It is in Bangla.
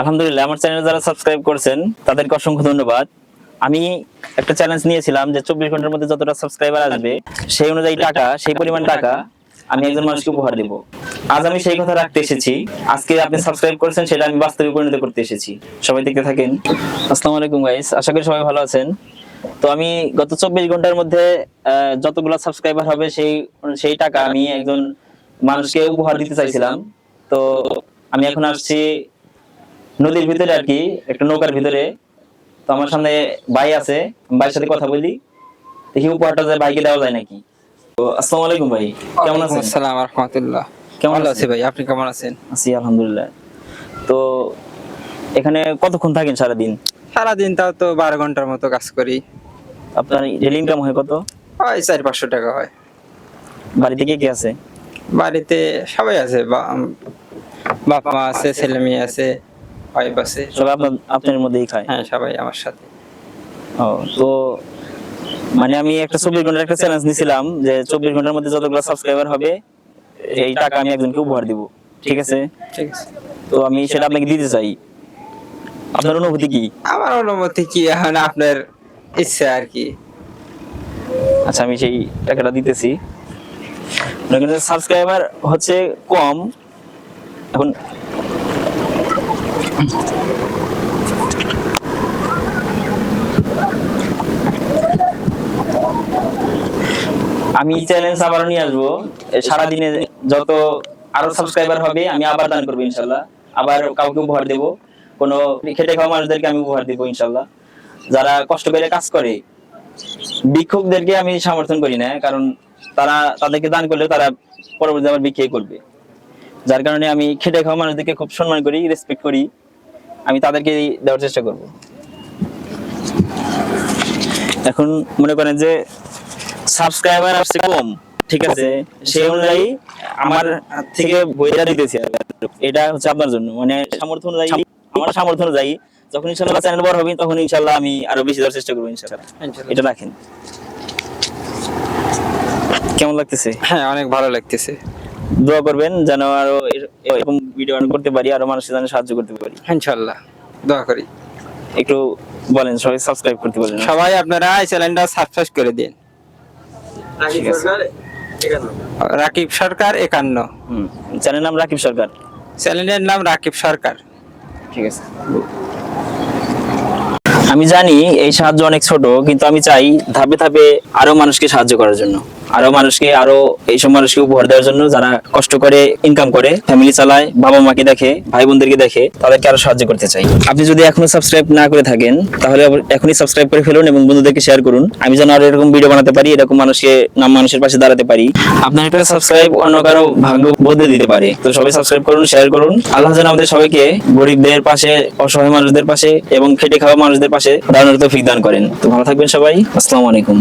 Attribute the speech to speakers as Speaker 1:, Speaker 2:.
Speaker 1: আলহামদুলিল্লাহ, আমার চ্যানেল যারা সাবস্ক্রাইব করছেন, তাদেরকে অসংখ্য ধন্যবাদ। আমি একটা চ্যালেঞ্জ নিয়েছিলাম যে চব্বিশ ঘণ্টার মধ্যে যতটা সাবস্ক্রাইবার আসবে, সেই অনুযায়ী টাকা, সেই পরিমাণ টাকা আমি একজন মানুষকে উপহার দেব। আজ আমি সেই কথা রাখতে এসেছি। আজকে আপনি সাবস্ক্রাইব করেছেন, সেটা আমি বাস্তবে পরিণত করতে এসেছি। সবাই দেখতে থাকেন। আসসালামু আলাইকুম গাইস আশা করি সবাই ভালো আছেন। তো আমি গত চব্বিশ ঘণ্টার মধ্যে যতগুলো সাবস্ক্রাইবার হবে, সেই সেই টাকা আমি একজন মানুষকে উপহার দিতে চাইছিলাম। তো আমি এখন আসছি নদীর ভিতরে আর কি একটা নৌকার ভিতরে। তো আমার সামনে ভাই আছে আমি ভাইয়ের সাথে কথা বলি দেখি উপহারটা যে ভাইকে দেওয়া যায় নাকি। তো আসসালামু আলাইকুম ভাই কেমন আছেন?
Speaker 2: আসসালাম রহমতুল্লাহ।
Speaker 1: কেমন আছেন?
Speaker 2: ভাই আপনি কেমন আছেন?
Speaker 1: আছি আলহামদুলিল্লাহ। তো এখানে কতক্ষণ থাকেন সারাদিন?
Speaker 2: সারাদিন তাও তো বারো ঘণ্টার মতো কাজ করি।
Speaker 1: আপনার ডেলি ইনকাম হয় কত?
Speaker 2: হয় চার পাঁচশো টাকা হয়।
Speaker 1: বাড়িতে কে কে আছে?
Speaker 2: বাড়িতে সবাই আছে বা- বাপ মা আছে ছেলে মেয়ে আছে। ওয়াইফ আছে
Speaker 1: সবাই আপনার আপনার মধ্যেই খায়?
Speaker 2: হ্যাঁ সবাই আমার সাথে।
Speaker 1: ও তো মানে আমি একটা চব্বিশ ঘণ্টার একটা চ্যালেঞ্জ নিছিলাম যে চব্বিশ ঘণ্টার মধ্যে যতগুলো সাবস্ক্রাইবার হবে এই টাকা আমি একজনকে উপহার দিব ঠিক আছে।
Speaker 2: ঠিক আছে।
Speaker 1: তো আমি সেটা আপনাকে দিতে চাই। আপনার অনুভূতি কি?
Speaker 2: আমার অনুমতি কি? এখন আপনার ইচ্ছা আর কি।
Speaker 1: আচ্ছা আমি সেই টাকাটা দিতেছি। সাবস্ক্রাইবার হচ্ছে কম। এখন আমি চ্যালেঞ্জ আবার নিয়ে আসব। এ সারাদিনে যত আরও সাবস্ক্রাইবার হবে, আমি আবার দান করব ইনশাল্লাহ। আবার কাউকে উপহার দেবো। কোনো খেটে খাওয়া মানুষদেরকে আমি উপহার দেবো ইনশাল্লাহ। যারা কষ্ট করে কাজ করে, ভিক্ষুকদেরকে আমি সমর্থন করি না, কারণ তারা তাদেরকে দান করলে তারা পরবর্তী আবার বিক্রি করবে। যার কারণে আমি খেটে খাওয়া মানুষদেরকে খুব সম্মান করি রেসপেক্ট করি। আমি তাদেরকে দেওয়ার চেষ্টা করব। এখন মনে করেন যে সাবস্ক্রাইবার আসছে কম ঠিক আছে? সেই অনুযায়ী আমার থেকে বইটা দিতেছি এটা হচ্ছে আপনার জন্য। মানে সামর্থ্য অনুযায়ী আমার সামর্থ্য অনুযায়ী যখন ইনশাল্লাহ চ্যানেল বড় হবে তখন ইনশাল্লাহ আমি আরও বেশি দেওয়ার চেষ্টা করব ইনশাল্লাহ। এটা রাখেন। কেমন লাগতেছে?
Speaker 2: হ্যাঁ অনেক ভালো লাগতেছে।
Speaker 1: দোয়া করবেন যেন আরও এরকম ভিডিও করতে পারি আরও মানুষের যেন সাহায্য করতে পারি।
Speaker 2: ইনশাল্লাহ দোয়া করি।
Speaker 1: একটু বলেন সবাই সাবস্ক্রাইব করতে বলেন।
Speaker 2: সবাই আপনারা এই চ্যানেলটা সাবস্ক্রাইব করে দিন। রাকিব সরকার একান্ন।
Speaker 1: হুম চ্যানেল নাম রাকিব সরকার।
Speaker 2: চ্যানেলের নাম রাকিব সরকার।
Speaker 1: ঠিক আছে। আমি জানি এই সাহায্য অনেক ছোট কিন্তু আমি চাই ধাপে ধাপে আরও মানুষকে সাহায্য করার জন্য। আরও মানুষকে, আরও এইসব মানুষকে উপহার দেওয়ার জন্য যারা কষ্ট করে ইনকাম করে ফ্যামিলি চালায়, বাবা মাকে দেখে, ভাই বোনদেরকে দেখে, তাদেরকে আরও সাহায্য করতে চাই। আপনি যদি এখনও সাবস্ক্রাইব না করে থাকেন, তাহলে এখনই সাবস্ক্রাইব করে ফেলুন এবং বন্ধুদেরকে শেয়ার করুন। আমি যেন আরও এরকম ভিডিও বানাতে পারি, এরকম মানুষকে, নাম মানুষের পাশে দাঁড়াতে পারি। আপনার একটা সাবস্ক্রাইব অন্য কারও ভাগ্য বদলে দিতে পারে। তো সবাই সাবস্ক্রাইব করুন শেয়ার করুন। আল্লাহ যেন আমাদের সবাইকে গরিবদের পাশে, অসহায় মানুষদের পাশে এবং খেটে খাওয়া মানুষদের পাশে দাঁড়ানোর তৌফিক দান করেন। তো ভালো থাকবেন সবাই। আসসালামু আলাইকুম।